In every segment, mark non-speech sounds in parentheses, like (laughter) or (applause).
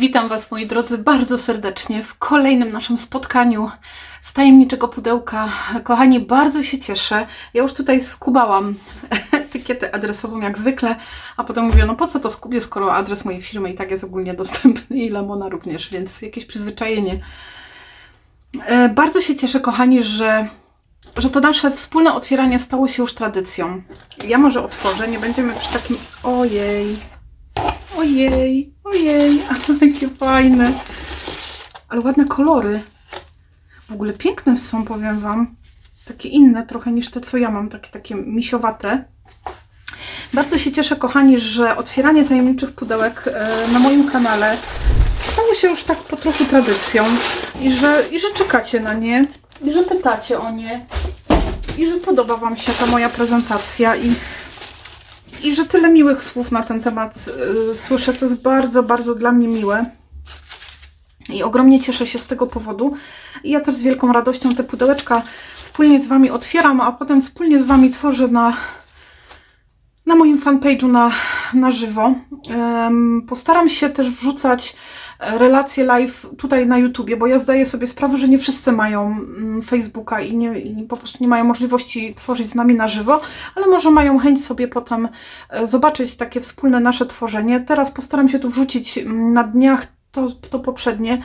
Witam Was, moi drodzy, bardzo serdecznie w kolejnym naszym spotkaniu z tajemniczego pudełka. Kochani, bardzo się cieszę. Ja już tutaj skubałam (laughs) etykietę adresową jak zwykle, a potem mówię, no po co to skubię, skoro adres mojej firmy i tak jest ogólnie dostępny i Lemona również, więc jakieś przyzwyczajenie. E, Bardzo się cieszę, kochani, że, że to nasze wspólne otwieranie stało się już tradycją. Ja może otworzę, nie będziemy przy takim... Ojej, Ojej, ojej, (laughs) jakie fajne. Ale ładne kolory. W ogóle piękne są, powiem Wam. Takie inne trochę niż te, co ja mam, takie, takie misiowate. Bardzo się cieszę, kochani, że otwieranie tajemniczych pudełek e, na moim kanale stało się już tak po trochu tradycją i że, i że czekacie na nie, i że pytacie o nie, i że podoba Wam się ta moja prezentacja i i że tyle miłych słów na ten temat y, słyszę. To jest bardzo, bardzo dla mnie miłe. I ogromnie cieszę się z tego powodu. I ja też z wielką radością te pudełeczka wspólnie z Wami otwieram, a potem wspólnie z Wami tworzę na, na moim fanpage'u na, na żywo. Postaram się też wrzucać relacje live tutaj na YouTubie, bo ja zdaję sobie sprawę, że nie wszyscy mają mm, Facebooka i, nie, i po prostu nie mają możliwości tworzyć z nami na żywo, ale może mają chęć sobie potem e, zobaczyć takie wspólne nasze tworzenie. Teraz postaram się tu wrzucić mm, na dniach to, to poprzednie.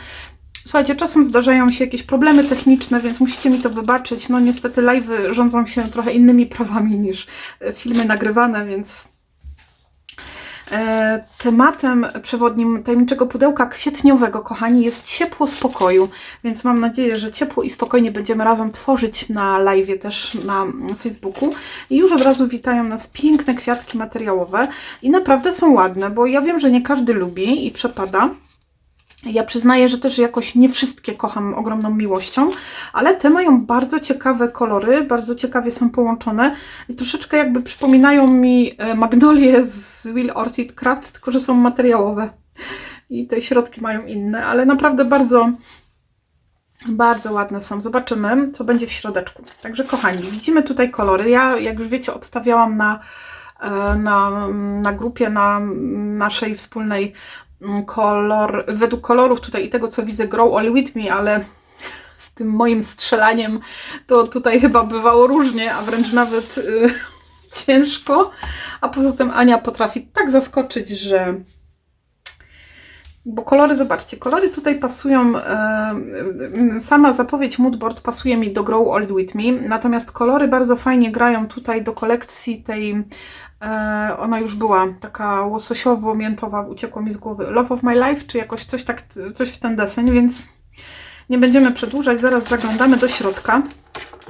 Słuchajcie, czasem zdarzają się jakieś problemy techniczne, więc musicie mi to wybaczyć. No niestety live rządzą się trochę innymi prawami niż e, filmy nagrywane, więc Tematem przewodnim tajemniczego pudełka kwietniowego, kochani, jest ciepło spokoju, więc mam nadzieję, że ciepło i spokojnie będziemy razem tworzyć na live też na Facebooku. I już od razu witają nas piękne kwiatki materiałowe i naprawdę są ładne, bo ja wiem, że nie każdy lubi i przepada. Ja przyznaję, że też jakoś nie wszystkie kocham ogromną miłością, ale te mają bardzo ciekawe kolory, bardzo ciekawie są połączone i troszeczkę jakby przypominają mi e, magnolie z Will Orchid Crafts, tylko że są materiałowe i te środki mają inne, ale naprawdę bardzo, bardzo ładne są. Zobaczymy, co będzie w środeczku. Także kochani, widzimy tutaj kolory. Ja, jak już wiecie, obstawiałam na e, na, na grupie, na naszej wspólnej kolor, według kolorów tutaj i tego, co widzę, Grow All With Me, ale z tym moim strzelaniem to tutaj chyba bywało różnie, a wręcz nawet y, (laughs) ciężko. A poza tym Ania potrafi tak zaskoczyć, że bo kolory, zobaczcie, kolory tutaj pasują, e, sama zapowiedź Moodboard pasuje mi do Grow Old With Me, natomiast kolory bardzo fajnie grają tutaj do kolekcji tej, ona już była taka łososiowo-miętowa, uciekło mi z głowy, Love of My Life, czy jakoś coś, tak, coś w ten deseń, więc nie będziemy przedłużać, zaraz zaglądamy do środka.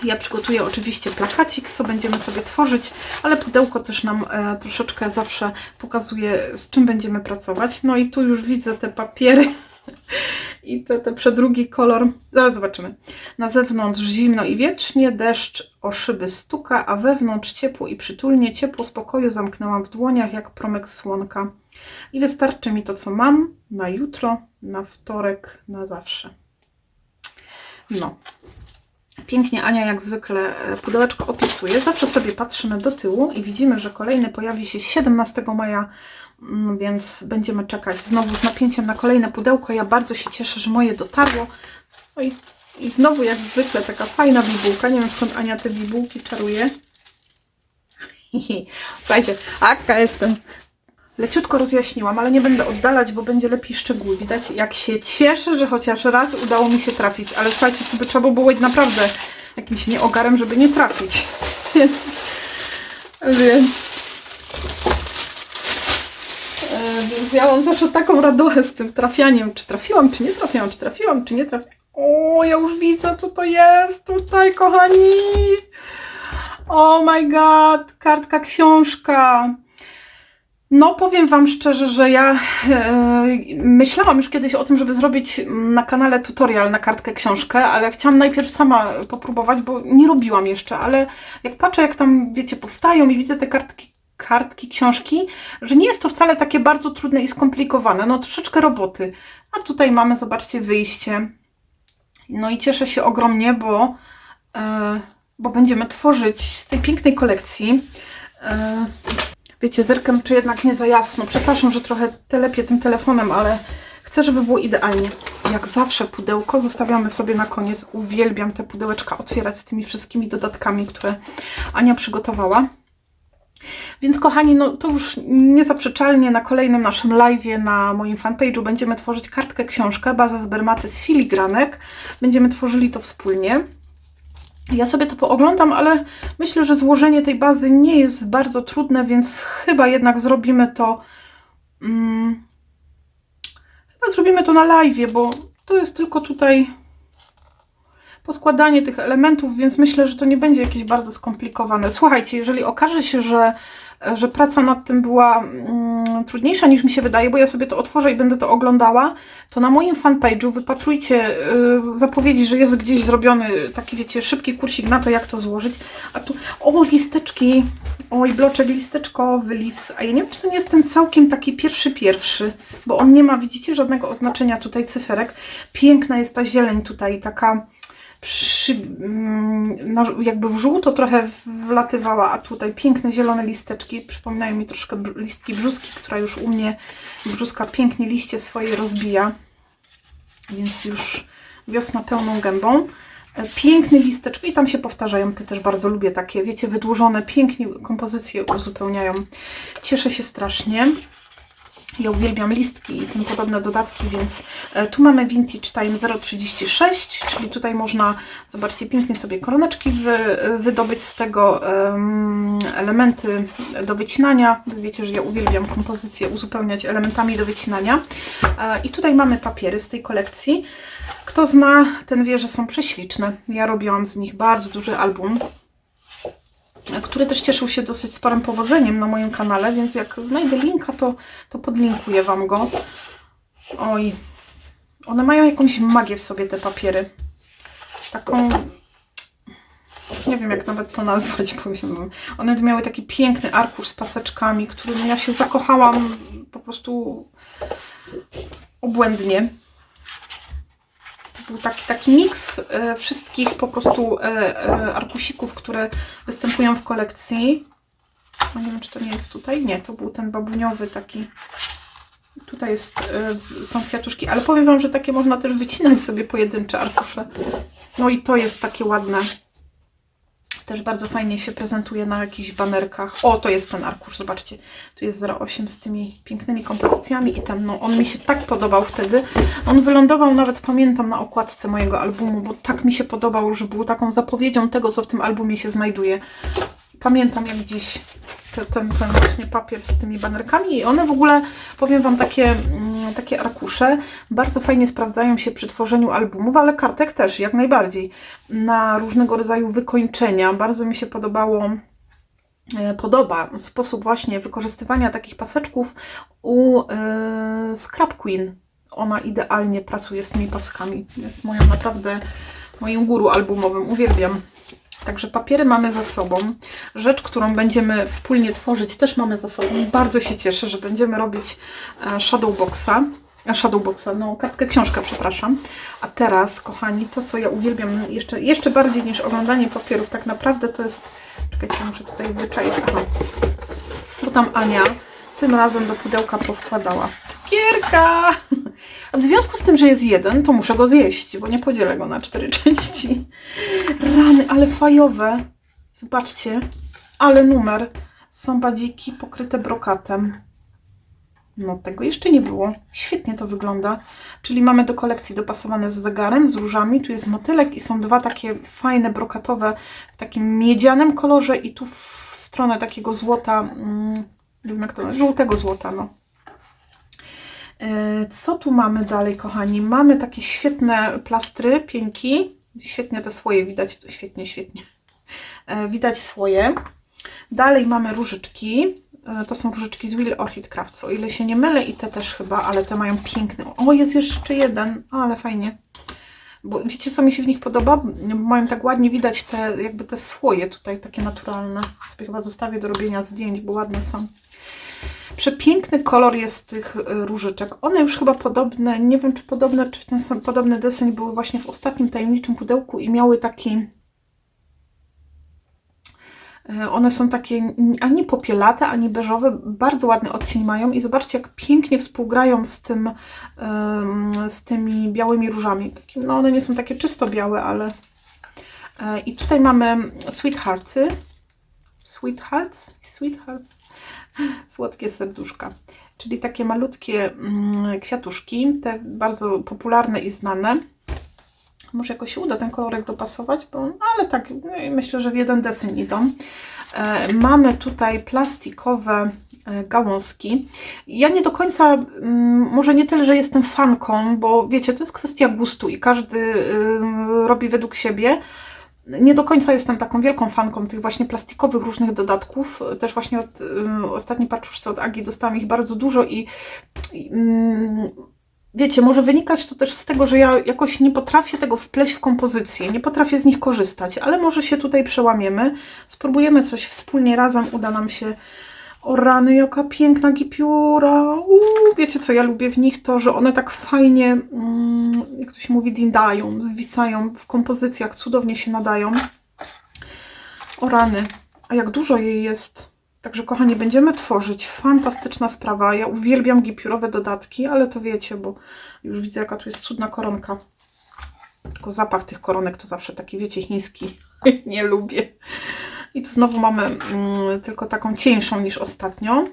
Ja przygotuję oczywiście plakacik, co będziemy sobie tworzyć, ale pudełko też nam e, troszeczkę zawsze pokazuje, z czym będziemy pracować. No i tu już widzę te papiery i te, te przedrugi kolor. Zaraz zobaczymy. Na zewnątrz zimno i wiecznie, deszcz o szyby stuka, a wewnątrz ciepło i przytulnie, ciepło spokoju zamknęłam w dłoniach jak promyk słonka. I wystarczy mi to, co mam na jutro, na wtorek, na zawsze. No, Pięknie Ania jak zwykle e, pudełeczko opisuje. Zawsze sobie patrzymy do tyłu i widzimy, że kolejny pojawi się 17 maja, więc będziemy czekać znowu z napięciem na kolejne pudełko. Ja bardzo się cieszę, że moje dotarło. No i, znowu jak zwykle taka fajna bibułka. Nie wiem skąd Ania te bibułki czaruje. (laughs) Słuchajcie, akka jestem. Leciutko rozjaśniłam, ale nie będę oddalać, bo będzie lepiej szczegóły. Widać, jak się cieszę, że chociaż raz udało mi się trafić. Ale słuchajcie, by trzeba było być naprawdę jakimś nieogarem, żeby nie trafić. (laughs) Więc... Więc... mam zawsze taką radochę z tym trafianiem. Czy trafiłam, czy nie trafiłam, czy trafiłam, czy nie trafiłam. O, ja już widzę, co to jest tutaj, kochani. Oh my god, kartka książka. No, powiem Wam szczerze, że ja e, myślałam już kiedyś o tym, żeby zrobić na kanale tutorial na kartkę książkę, ale chciałam najpierw sama popróbować, bo nie robiłam jeszcze, ale jak patrzę, jak tam, wiecie, powstają i widzę te kartki, kartki książki, że nie jest to wcale takie bardzo trudne i skomplikowane, no troszeczkę roboty. A tutaj mamy, zobaczcie, wyjście. No i cieszę się ogromnie, bo, e, bo będziemy tworzyć z tej pięknej kolekcji. E, Wiecie, zerkam, czy jednak nie za jasno. Przepraszam, że trochę telepię tym telefonem, ale Chcę, żeby było idealnie. Jak zawsze pudełko zostawiamy sobie na koniec. Uwielbiam te pudełeczka otwierać z tymi wszystkimi dodatkami, które Ania przygotowała. Więc kochani, no to już niezaprzeczalnie na kolejnym naszym live'ie na moim fanpage'u będziemy tworzyć kartkę książkę, bazę z bermaty z filigranek. Będziemy tworzyli to wspólnie. Ja sobie to pooglądam, ale myślę, że złożenie tej bazy nie jest bardzo trudne, więc chyba jednak zrobimy to. Mm, chyba zrobimy to na live, bo to jest tylko tutaj poskładanie tych elementów, więc myślę, że to nie będzie jakieś bardzo skomplikowane. Słuchajcie, jeżeli okaże się, że, że praca nad tym była mm, trudniejsza niż mi się wydaje, bo ja sobie to otworzę i będę to oglądała, to na moim fanpage'u wypatrujcie y, zapowiedzi, że jest gdzieś zrobiony taki, wiecie, szybki kursik na to, jak to złożyć. A tu, o, listeczki, oj, bloczek listeczkowy, leaves, a ja nie wiem, czy to nie jest ten całkiem taki pierwszy, pierwszy, bo on nie ma, widzicie, żadnego oznaczenia tutaj cyferek. Piękna jest ta zieleń tutaj, taka przy, mm, na, jakby w żółto trochę wlatywała, a tutaj piękne zielone listeczki, przypominają mi troszkę listki brzuski, która już u mnie brzuska pięknie liście swoje rozbija, więc już wiosna pełną gębą. E, Piękne listeczki i tam się powtarzają, te też bardzo lubię takie, wiecie, wydłużone, pięknie kompozycje uzupełniają. Cieszę się strasznie. Ja uwielbiam listki i tym podobne dodatki, więc e, tu mamy Vintage Time 0,36, czyli tutaj można, zobaczcie, pięknie sobie koroneczki wy, wydobyć z tego em, elementy do wycinania. Wy wiecie, że ja uwielbiam kompozycję uzupełniać elementami do wycinania. E, I tutaj mamy papiery z tej kolekcji. Kto zna, ten wie, że są prześliczne. Ja robiłam z nich bardzo duży album który też cieszył się dosyć sporym powodzeniem na moim kanale, więc jak znajdę linka, to, to podlinkuję Wam go. Oj, one mają jakąś magię w sobie, te papiery. Taką, nie wiem jak nawet to nazwać, powiem wam. One miały taki piękny arkusz z paseczkami, którym ja się zakochałam po prostu obłędnie. Był taki, taki miks e, wszystkich po prostu e, e, arkusików, które występują w kolekcji. No nie wiem, czy to nie jest tutaj. Nie, to był ten babuniowy taki. Tutaj jest, są kwiatuszki, ale powiem Wam, że takie można też wycinać sobie pojedyncze arkusze. No i to jest takie ładne. Też bardzo fajnie się prezentuje na jakichś banerkach. O, to jest ten arkusz, zobaczcie. Tu jest 08 z tymi pięknymi kompozycjami i ten, no on mi się tak podobał wtedy. On wylądował nawet, pamiętam, na okładce mojego albumu, bo tak mi się podobał, że był taką zapowiedzią tego, co w tym albumie się znajduje. Pamiętam jak dziś te, ten, ten właśnie papier z tymi banerkami i one w ogóle, powiem Wam, takie, mm, takie arkusze bardzo fajnie sprawdzają się przy tworzeniu albumów, ale kartek też, jak najbardziej, na różnego rodzaju wykończenia. Bardzo mi się podobało e, podoba sposób właśnie wykorzystywania takich paseczków u e, Scrap Queen. Ona idealnie pracuje z tymi paskami. Jest moją naprawdę moim guru albumowym. Uwielbiam. Także papiery mamy za sobą. Rzecz, którą będziemy wspólnie tworzyć, też mamy za sobą. Bardzo się cieszę, że będziemy robić e, Shadowboxa. E, Shadowboxa, no kartkę książkę, przepraszam. A teraz, kochani, to co ja uwielbiam jeszcze, jeszcze bardziej niż oglądanie papierów, tak naprawdę to jest. Czekajcie, muszę tutaj wyczaić. Aha. Co tam Ania tym razem do pudełka powkładała? Cukierka! A w związku z tym, że jest jeden, to muszę go zjeść, bo nie podzielę go na cztery (laughs) części. Rany, ale fajowe. Zobaczcie, ale numer. Są badziki pokryte brokatem. No, tego jeszcze nie było. Świetnie to wygląda. Czyli mamy do kolekcji dopasowane z zegarem, z różami. Tu jest motylek i są dwa takie fajne brokatowe w takim miedzianym kolorze i tu w stronę takiego złota, mm, nie wiem jak to nazwać, żółtego złota, no. E, Co tu mamy dalej, kochani? Mamy takie świetne plastry, pięki. Świetnie te słoje widać, świetnie, świetnie. E, Widać słoje. Dalej mamy różyczki. E, To są różyczki z Will Orchid Crafts, o ile się nie mylę i te też chyba, ale te mają piękny. O, jest jeszcze jeden, ale fajnie. Bo wiecie, co mi się w nich podoba? Mają tak ładnie widać te, jakby te słoje tutaj, takie naturalne. Sobie chyba zostawię do robienia zdjęć, bo ładne są. Przepiękny kolor jest tych y, różyczek. One już chyba podobne, nie wiem czy podobne, czy ten sam podobny deseń były właśnie w ostatnim tajemniczym pudełku i miały taki E, One są takie ani popielate, ani beżowe, bardzo ładny odcień mają i zobaczcie, jak pięknie współgrają z, tym, z tymi białymi różami. No one nie są takie czysto białe, ale... E, I tutaj mamy Sweetheartsy. Sweethearts? Sweethearts? Słodkie serduszka. Czyli takie malutkie mm, kwiatuszki, te bardzo popularne i znane. Może jakoś się uda ten kolorek dopasować, bo, ale tak, no myślę, że w jeden deseń idą. E, mamy tutaj plastikowe e, gałązki. Ja nie do końca, mm, może nie tyle, że jestem fanką, bo wiecie, to jest kwestia gustu i każdy ym, robi według siebie. Nie do końca jestem taką wielką fanką tych właśnie plastikowych różnych dodatków. Też właśnie od ostatniej paczuszce od Agi dostałam ich bardzo dużo i, ym, wiecie, może wynikać to też z tego, że ja jakoś nie potrafię tego wpleść w kompozycję, nie potrafię z nich korzystać, ale może się tutaj przełamiemy, spróbujemy coś wspólnie razem, uda nam się. O rany, jaka piękna gipiura. Wiecie co ja lubię w nich? To, że one tak fajnie, mm, jak to się mówi, dindają, zwisają w kompozycjach, cudownie się nadają. O rany, a jak dużo jej jest. Także kochani, będziemy tworzyć. Fantastyczna sprawa. Ja uwielbiam gipiurowe dodatki, ale to wiecie, bo już widzę jaka tu jest cudna koronka. Tylko zapach tych koronek to zawsze taki, wiecie, chiński. (laughs) Nie lubię. Znowu mamy mm, tylko taką cieńszą niż ostatnio.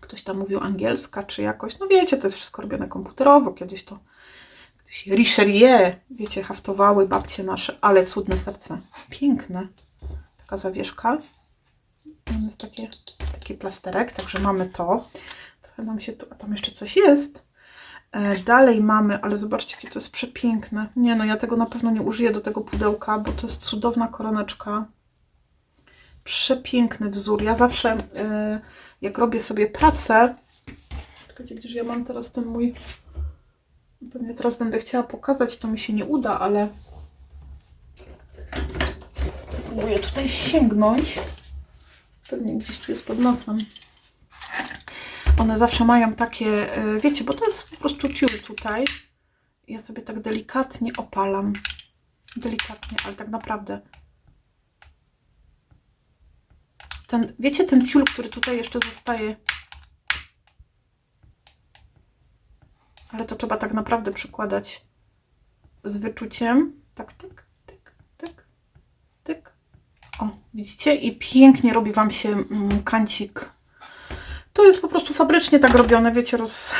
Ktoś tam mówił angielska, czy jakoś. No wiecie, to jest wszystko robione komputerowo. Kiedyś to kiedyś Richelieu, wiecie, haftowały babcie nasze, ale cudne serce. Piękne. Taka zawieszka. Tam jest takie, taki plasterek, także mamy to. Trochę nam się tu, a tam jeszcze coś jest. E, Dalej mamy, ale zobaczcie, jakie to jest przepiękne. Nie no, ja tego na pewno nie użyję do tego pudełka, bo to jest cudowna koroneczka. Przepiękny wzór. Ja zawsze, e, jak robię sobie pracę, czekajcie, gdzież ja mam teraz ten mój, pewnie teraz będę chciała pokazać, to mi się nie uda, ale spróbuję tutaj sięgnąć. Pewnie gdzieś tu jest pod nosem. One zawsze mają takie, e, wiecie, bo to jest po prostu ciul tutaj. Ja sobie tak delikatnie opalam. Delikatnie, ale tak naprawdę. Ten, wiecie, ten tiul, który tutaj jeszcze zostaje. Ale to trzeba tak naprawdę przykładać z wyczuciem. Tak, tyk, tyk, tyk, tyk. O, widzicie? I pięknie robi Wam się mm, kancik. To jest po prostu fabrycznie tak robione, wiecie, roz,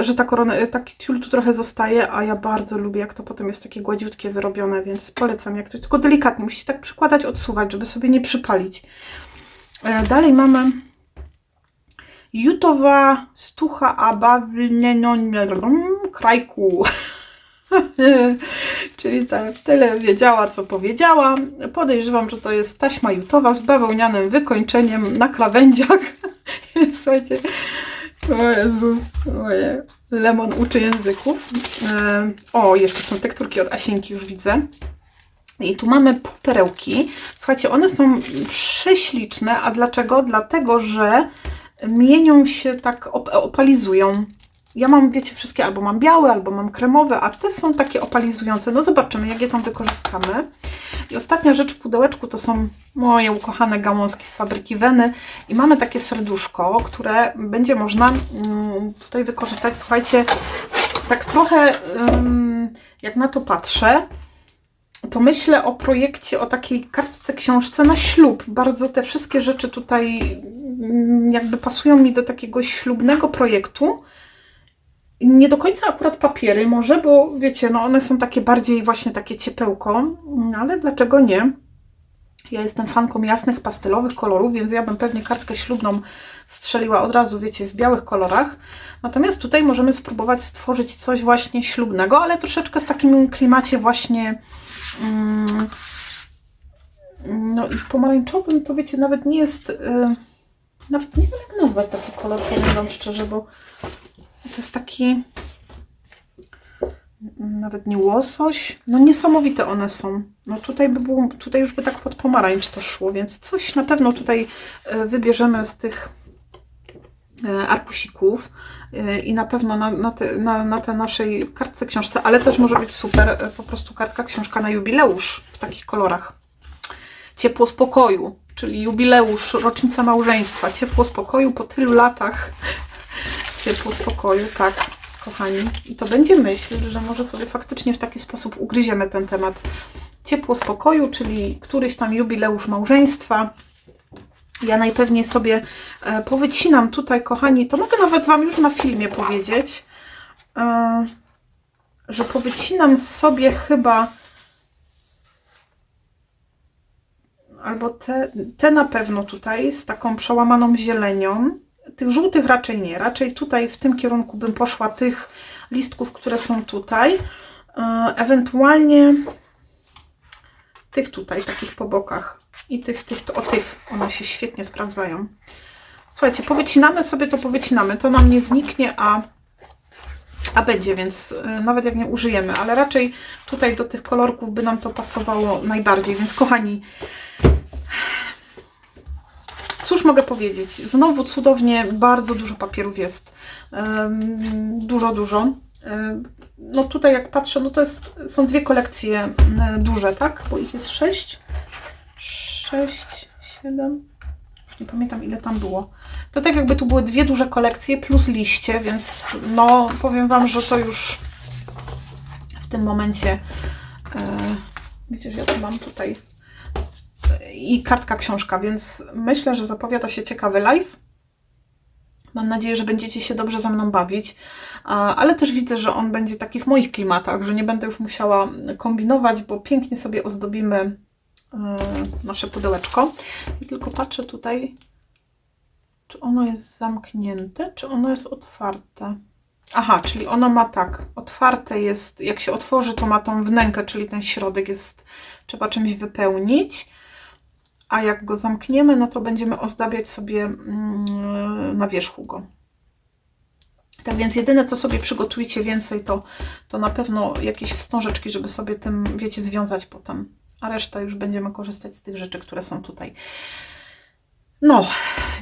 że ta korona, taki tiul tu trochę zostaje, a ja bardzo lubię, jak to potem jest takie gładziutkie wyrobione, więc polecam, jak to, tylko delikatnie, musicie tak przykładać, odsuwać, żeby sobie nie przypalić. E, Dalej mamy jutowa stucha aba w krajku. (laughs) Czyli tak, tyle wiedziała, co powiedziała. Podejrzewam, że to jest taśma jutowa z bawełnianym wykończeniem na krawędziach. (laughs) Słuchajcie, o Jezus, moje lemon uczy języków. E, O, jeszcze są tekturki od Asienki, już widzę. I tu mamy perełki. Słuchajcie, one są prześliczne. A dlaczego? Dlatego, że mienią się tak, op opalizują. Ja mam, wiecie, wszystkie albo mam białe, albo mam kremowe, a te są takie opalizujące. No zobaczymy, jak je tam wykorzystamy. I ostatnia rzecz w pudełeczku to są moje ukochane gałązki z fabryki Weny. I mamy takie serduszko, które będzie można mm, tutaj wykorzystać. Słuchajcie, tak trochę jak na to patrzę, to myślę o projekcie, o takiej kartce książce na ślub. Bardzo te wszystkie rzeczy tutaj mm, jakby pasują mi do takiego ślubnego projektu. Nie do końca akurat papiery może, bo wiecie, no one są takie bardziej właśnie takie ciepełko, no ale dlaczego nie? Ja jestem fanką jasnych, pastelowych kolorów, więc ja bym pewnie kartkę ślubną strzeliła od razu, wiecie, w białych kolorach. Natomiast tutaj możemy spróbować stworzyć coś właśnie ślubnego, ale troszeczkę w takim klimacie właśnie mm, no i pomarańczowym to wiecie, nawet nie jest, y, nawet nie wiem jak nazwać taki kolor, powiem Wam szczerze, bo to jest taki nawet nie łosoś. No niesamowite one są. No tutaj by było, tutaj już by tak pod pomarańcz to szło, więc coś na pewno tutaj e, wybierzemy z tych e, arkusików e, i na pewno na, na, te, na, na tej naszej kartce książce, ale też może być super po prostu kartka książka na jubileusz w takich kolorach. Ciepło spokoju. czyli jubileusz, rocznica małżeństwa, ciepło spokoju po tylu latach. (laughs) Ciepło spokoju, tak, kochani. I to będzie myśl, że może sobie faktycznie w taki sposób ugryziemy ten temat. Ciepło spokoju, czyli któryś tam jubileusz małżeństwa. Ja najpewniej sobie e, powycinam tutaj, kochani, to mogę nawet Wam już na filmie powiedzieć, e, że powycinam sobie chyba albo te, te na pewno tutaj z taką przełamaną zielenią. Tych żółtych raczej nie. Raczej tutaj w tym kierunku bym poszła tych listków, które są tutaj. E, Ewentualnie tych tutaj, takich po bokach. I tych, tych, o tych. One się świetnie sprawdzają. Słuchajcie, powycinamy sobie to powycinamy. To nam nie zniknie, a, a będzie, więc y, nawet jak nie użyjemy, ale raczej tutaj do tych kolorków by nam to pasowało najbardziej. Więc kochani, cóż mogę powiedzieć? Znowu cudownie, bardzo dużo papierów jest. Dużo, dużo. No tutaj jak patrzę, no to jest, są dwie kolekcje duże, tak? Bo ich jest sześć. Sześć, siedem. Już nie pamiętam ile tam było. To tak jakby tu były dwie duże kolekcje plus liście, więc no powiem Wam, że to już w tym momencie e, gdzież ja to mam tutaj i kartka książka, więc myślę, że zapowiada się ciekawy live. Mam nadzieję, że będziecie się dobrze ze mną bawić, ale też widzę, że on będzie taki w moich klimatach, że nie będę już musiała kombinować, bo pięknie sobie ozdobimy e, nasze pudełeczko. I tylko patrzę tutaj, czy ono jest zamknięte, czy ono jest otwarte. Aha, czyli ono ma tak, otwarte jest, jak się otworzy, to ma tą wnękę, czyli ten środek jest, trzeba czymś wypełnić, a jak go zamkniemy, no to będziemy ozdabiać sobie mm, na wierzchu go. Tak więc jedyne, co sobie przygotujcie więcej, to, to na pewno jakieś wstążeczki, żeby sobie tym, wiecie, związać potem. A reszta już będziemy korzystać z tych rzeczy, które są tutaj. No,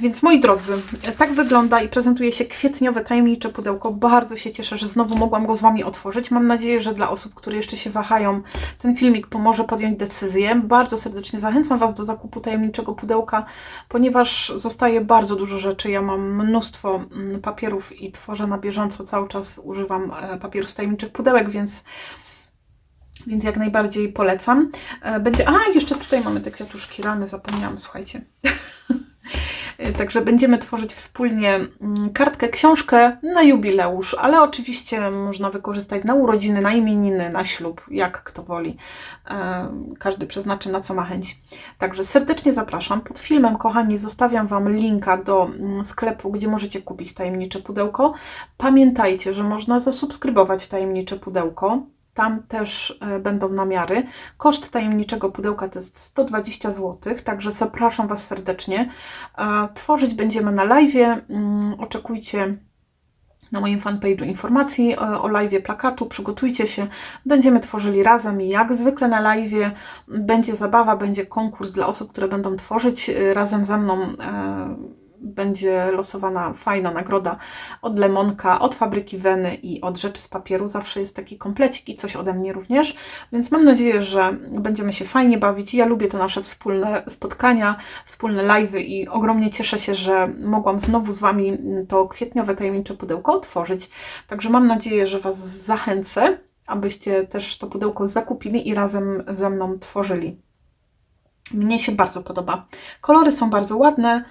więc moi drodzy, tak wygląda i prezentuje się kwietniowe tajemnicze pudełko. Bardzo się cieszę, że znowu mogłam go z Wami otworzyć. Mam nadzieję, że dla osób, które jeszcze się wahają, ten filmik pomoże podjąć decyzję. Bardzo serdecznie zachęcam Was do zakupu tajemniczego pudełka, ponieważ zostaje bardzo dużo rzeczy. Ja mam mnóstwo mm, papierów i tworzę na bieżąco. Cały czas używam e, papierów z tajemniczych pudełek, więc więc jak najbardziej polecam. E, Będzie. A, jeszcze tutaj mamy te kwiatuszki rany, zapomniałam, słuchajcie. (laughs) Także będziemy tworzyć wspólnie mm, kartkę, książkę na jubileusz, ale oczywiście można wykorzystać na urodziny, na imieniny, na ślub, jak kto woli. E, Każdy przeznaczy na co ma chęć. Także serdecznie zapraszam. Pod filmem, kochani, zostawiam Wam linka do mm, sklepu, gdzie możecie kupić tajemnicze pudełko. Pamiętajcie, że można zasubskrybować tajemnicze pudełko. Tam też e, będą namiary. Koszt tajemniczego pudełka to jest 120 zł, także zapraszam Was serdecznie. E, Tworzyć będziemy na live. Mm, Oczekujcie na moim fanpage'u informacji o, o live plakatu. Przygotujcie się. Będziemy tworzyli razem i jak zwykle na live będzie zabawa, będzie konkurs dla osób, które będą tworzyć e, razem ze mną. Będzie losowana fajna nagroda od Lemonka, od fabryki Weny i od rzeczy z papieru. Zawsze jest taki komplecik i coś ode mnie również, więc mam nadzieję, że będziemy się fajnie bawić. Ja lubię te nasze wspólne spotkania, wspólne live'y i ogromnie cieszę się, że mogłam znowu z Wami to kwietniowe tajemnicze pudełko otworzyć. Także mam nadzieję, że Was zachęcę, abyście też to pudełko zakupili i razem ze mną tworzyli. Mnie się bardzo podoba. Kolory są bardzo ładne.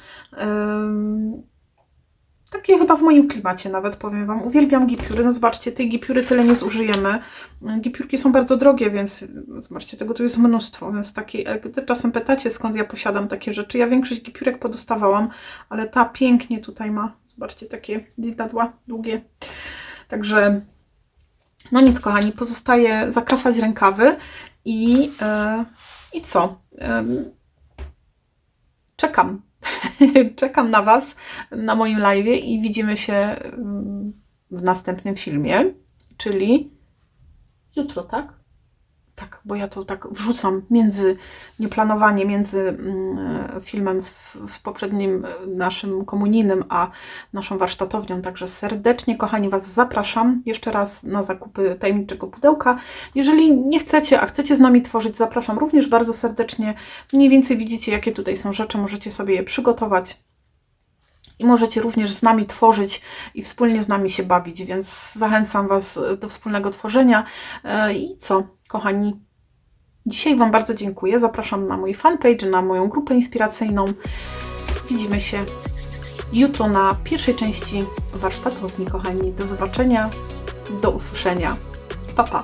Takie chyba w moim klimacie nawet, powiem Wam. Uwielbiam gipiury. No zobaczcie, tej gipiury tyle nie zużyjemy. Gipiurki są bardzo drogie, więc zobaczcie, tego tu jest mnóstwo. Więc takie, czasem pytacie, skąd ja posiadam takie rzeczy. Ja większość gipiurek podostawałam, ale ta pięknie tutaj ma. Zobaczcie, takie didadła długie. Także no nic, kochani, pozostaje zakasać rękawy i, e, i co? Czekam. (laughs) czekam na Was na moim live i widzimy się w następnym filmie, czyli jutro, tak? Tak, bo ja to tak wrzucam między nieplanowanie między mm, filmem z, w poprzednim e, naszym komunijnym, a naszą warsztatownią. Także serdecznie, kochani, Was zapraszam jeszcze raz na zakupy tajemniczego pudełka. Jeżeli nie chcecie, a chcecie z nami tworzyć, zapraszam również bardzo serdecznie. Mniej więcej widzicie, jakie tutaj są rzeczy, możecie sobie je przygotować. I możecie również z nami tworzyć i wspólnie z nami się bawić, więc zachęcam Was do wspólnego tworzenia. E, I co, kochani? Dzisiaj Wam bardzo dziękuję. Zapraszam na mój fanpage, na moją grupę inspiracyjną. Widzimy się jutro na pierwszej części warsztatowni, kochani. Do zobaczenia, do usłyszenia. Pa, pa.